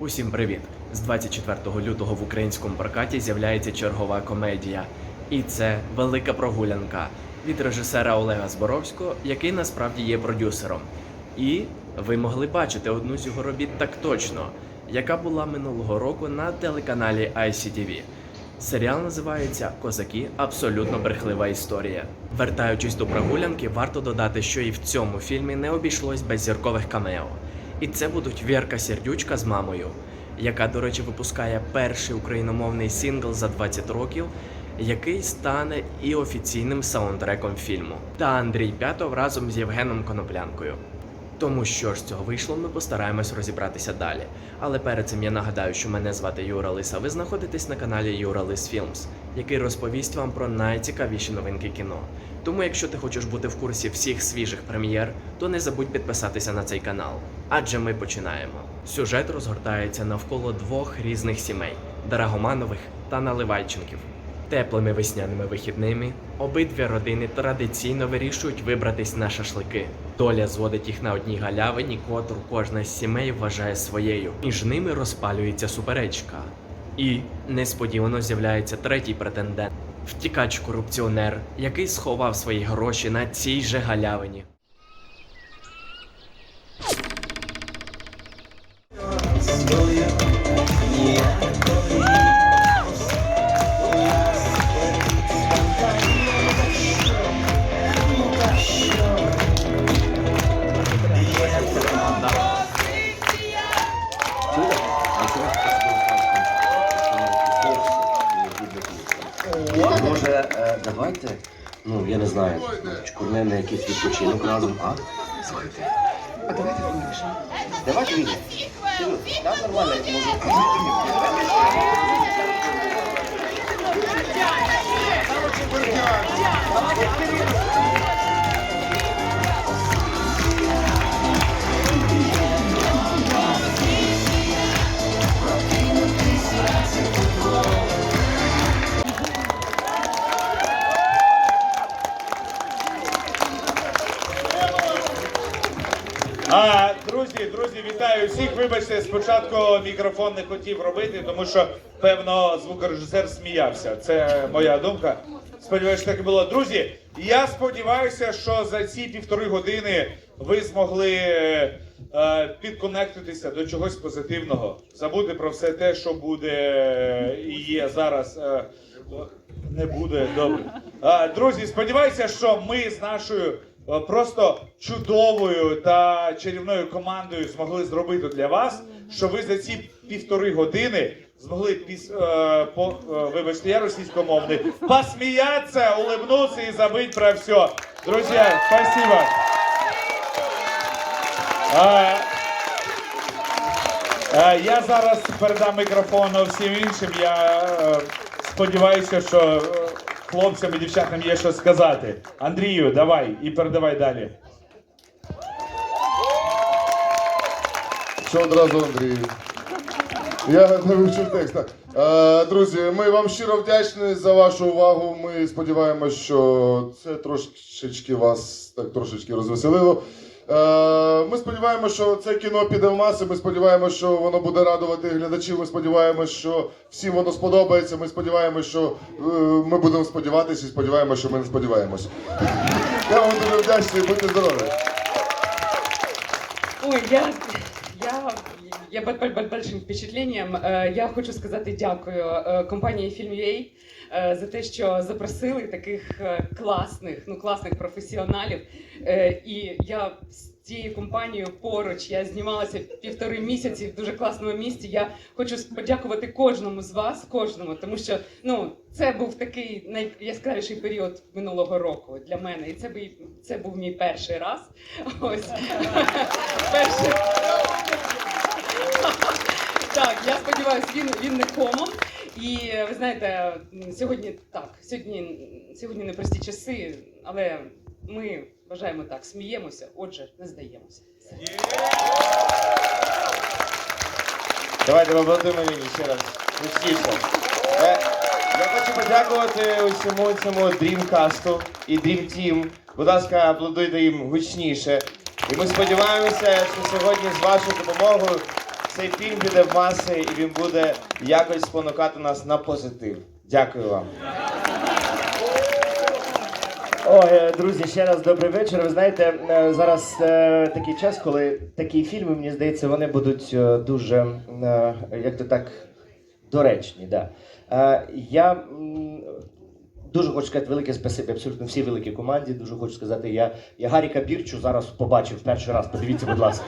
Усім привіт! З 24 лютого в українському прокаті з'являється чергова комедія, і це велика прогулянка від режисера Олега Зборовського, який насправді є продюсером. І ви могли бачити одну з його робіт так точно яка була минулого року на телеканалі ICTV. Серіал називається Козаки. Абсолютно брехлива історія. Вертаючись до прогулянки, варто додати, що і в цьому фільмі не обійшлось без зіркових камео. І це будуть Вірка Сердючка з мамою, яка, до речі, випускає перший україномовний сингл за 20 років, який стане і офіційним саундтреком фільму. Та Андрій П'ятов разом з Євгеном Коноплянкою. Тому що ж з цього вийшло, ми постараємось розібратися далі. Але перед цим я нагадаю, що мене звати Юра Лис, а ви знаходитесь на каналі Юра Лис Філмс, який розповість вам про найцікавіші новинки кіно. Тому, якщо ти хочеш бути в курсі всіх свіжих прем'єр, то не забудь підписатися на цей канал. Адже ми починаємо. Сюжет розгортається навколо двох різних сімей Драгоманових та Наливайченків. Теплими весняними вихідними обидві родини традиційно вирішують вибратись на шашлики. Доля зводить їх на одній галявині, котру кожна з сімей вважає своєю. Між ними розпалюється суперечка. І несподівано з'являється третій претендент втікач-корупціонер, який сховав свої гроші на цій же галявині. Якийсь відпочинок разом, а? Слухайте, а давайте вирішимо. Давайте. Серйозно, там нормально, я можу. А, друзі, друзі, вітаю всіх. Вибачте, спочатку мікрофон не хотів робити, тому що певно звукорежисер сміявся. Це моя думка. Сподіваюся, так і було. Друзі, я сподіваюся, що за ці півтори години ви змогли е, е, підконектитися до чогось позитивного, забути про все те, що буде і є зараз. е, не буде добре. А, друзі, сподіваюся, що ми з нашою просто чудовою та чарівною командою змогли зробити для вас, що ви за ці півтори години змогли піс, е, по, е, вибачте, я російськомовний, посміятися, улыбнутися і забити про все. Друзі, спасибо. А, Е, Я зараз передам мікрофон всім іншим. Я е, сподіваюся, що е, хлопцям і дівчатам є що сказати. Андрію, давай і передавай далі. Що одразу Андрій? Я не вивчив текст. Е, друзі, ми вам щиро вдячні за вашу увагу. Ми сподіваємось, що це трошечки вас так трошечки розвеселило. Е, ми сподіваємося, що це кіно піде в маси. Ми сподіваємося, що воно буде радувати глядачів. Ми сподіваємося, що всім воно сподобається. Ми сподіваємося, що е, ми будемо сподіватися і сподіваємося, що ми не сподіваємося. Я вам дуже вдячний, будьте здорові. Ой, я, я, под, большим впечатлением. Е, Я хочу сказати дякую е, компанії Film.ua е, за те, що запросили таких класних, ну класних професіоналів. І я з цією компанією поруч я знімалася півтори місяці в дуже класному місті. Я хочу подякувати кожному з вас, кожному, тому що ну це був такий найяскравіший період минулого року для мене, і це би це був мій перший раз. Ось перший. Так, я сподіваюся, він, він не комом. І ви знаєте, сьогодні так, сьогодні, сьогодні непрості часи, але ми вважаємо так, сміємося, отже, не здаємося. Давайте поаплодуємо мені ще раз. Гучніше. Е, Я хочу подякувати усьому цьому Dreamcast і Team. Будь ласка, аплодуйте їм гучніше. І ми сподіваємося, що сьогодні з вашою допомогою цей фільм піде в маси і він буде якось спонукати нас на позитив. Дякую вам. Ой, е, друзі, ще раз добрий вечір. Ви знаєте, е, зараз е, такий час, коли такі фільми, мені здається, вони будуть е, дуже, е, як то так, доречні. Да. Е, Я дуже хочу сказати велике спасибі абсолютно всій великій команді. Дуже хочу сказати, я, я Гаріка Бірчу зараз побачив перший раз. Подивіться, будь ласка.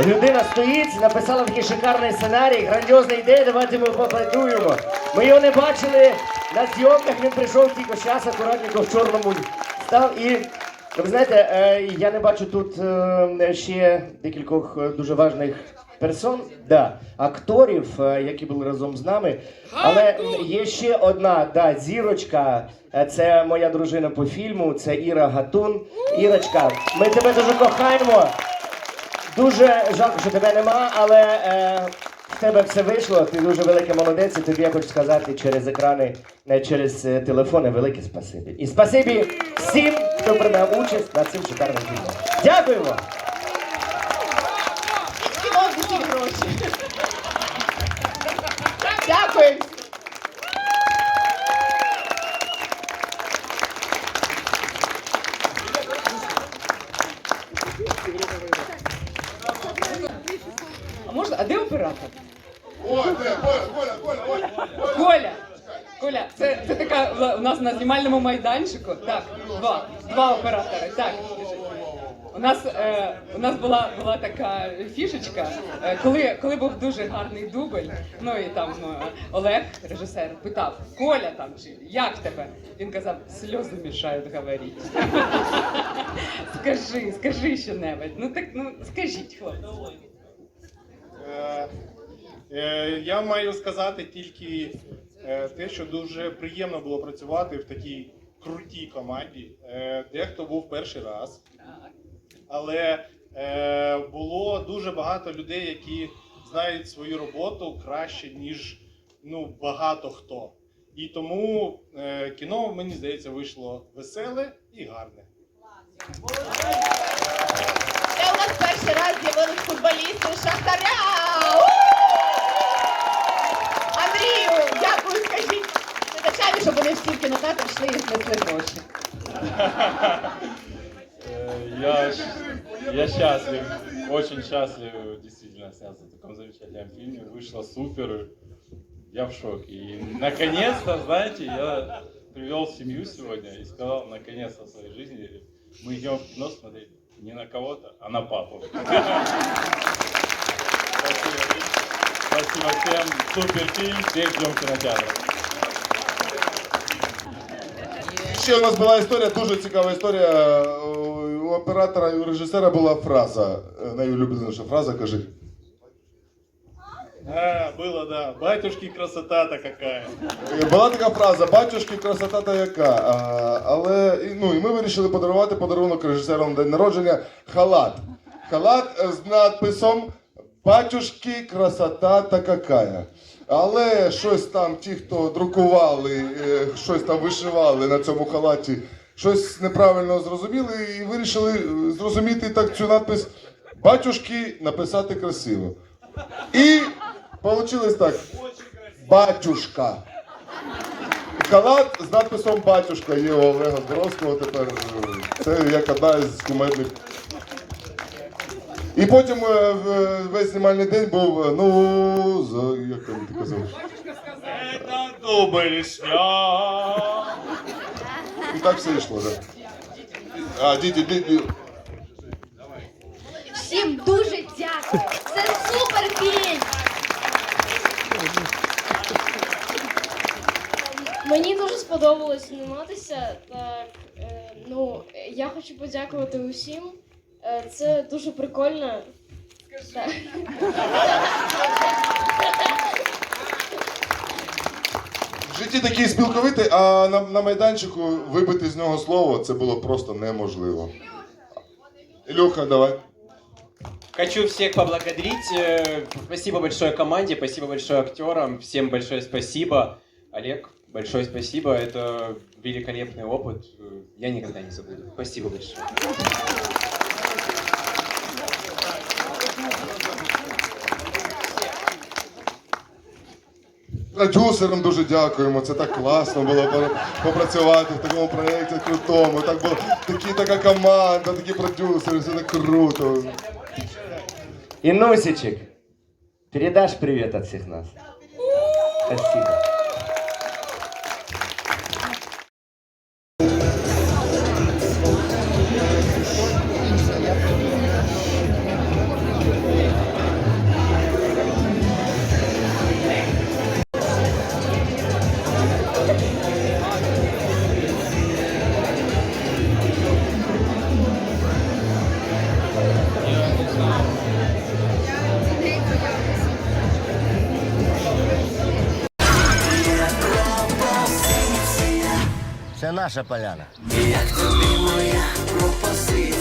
Людина стоїть, написала такий шикарний сценарій, грандіозна ідея, давайте ми поаплодуємо. Ми його не бачили на зйомках, він прийшов тільки час, акуратненько в чорному став. І ви знаєте, е, я не бачу тут е, ще декількох е, дуже важних персон, да, акторів, е, які були разом з нами. Але є ще одна да, зірочка. Е, Це моя дружина по фільму, це Іра Гатун. Ірочка, ми тебе дуже кохаємо. Дуже жалко, що тебе нема, але е, в тебе все вийшло. Ти дуже великий молодець. І тобі я хочу сказати через екрани, не через е, телефони велике спасибі. І спасибі всім, хто приймав участь на цим шикарним фільмом. Дякуємо! Кіно всі гроші. Дякую. А можна? А де оператор? Коля, Коля. Коля! Коля, це, це така у нас на знімальному майданчику. Так, два. Два оператори. Так. У нас, е, у нас була, була така фішечка, е, коли, коли був дуже гарний дубль, ну і там е, Олег, режисер, питав, Коля там, чи як тебе? Він казав, сльози мішають говорити. Скажи, скажи що-небудь. Ну так, ну скажіть, хлопці. Е, е, Я маю сказати тільки е, те, що дуже приємно було працювати в такій крутій команді. Е, Дехто був перший раз, але е, було дуже багато людей, які знають свою роботу краще, ніж ну, багато хто. І тому е, кіно, мені здається, вийшло веселе і гарне. Це у нас перший раз з'явились футболісти Шахтаря. Андрію, дякую, скажіть глядачам, щоб вони всі в кінотеатр йшли і знесли гроші. Э, Я, ш- я счастлив, очень счастлив действительно сняться в таком замечательном фильме. Вышло супер, я в шоке. И наконец-то, знаете, я привел семью сегодня и сказал, наконец-то в своей жизни мы идем в кино смотреть не на кого-то, а на папу. Спасибо. Спасибо всем. Супер фильм. Всех ждем в кинотеатрах. Ще у нас була історія, дуже цікава історія. Оператора і у режисера була фраза, е, найулюбленіша фраза, кажи. А, было, да. Батюшки, красота-то какая. Е, Була така фраза, батюшки, красота та яка. А, але ну, і ми вирішили подарувати подарунок режисеру на день народження халат. Халат е, з надписом Батюшки, красота та какая. Але щось там, ті, хто друкували, щось там вишивали на цьому халаті, щось неправильно зрозуміли і вирішили е, зрозуміти так цю надпис Батюшки написати красиво. І вийшло так. Батюшка. Халат з надписом Батюшка є у Олега Зборовського тепер. е, Це як одна із кумедних. І потім е, весь знімальний день був, е, ну, за, як там ти казав? Это дубль снят. І так все йшло, так. А, діти, діти. Всім дуже дякую. Це супер фільм. Мені дуже сподобалось зніматися. Так, е, ну, я хочу подякувати усім. Е, це дуже прикольно. Так. В житті такий спілковитий, а на, на майданчику вибити з нього слово це було просто неможливо. Ілюха, давай. Хочу всех поблагодарить. Э, Спасибо большое команде, спасибо большое актерам, всем большое спасибо. Олег, большое спасибо. Это великолепный опыт. Э, Я никогда не забуду. Спасибо большое. Продюсерам дуже дякуємо. Це так класно було попрацювати в такому проєкті крутому. Так було такі, така команда, такі продюсери, все так круто. Інусічик, передаш привіт від всіх нас? Спасибо. Це наша поляна. Як тобі моя пропозиція?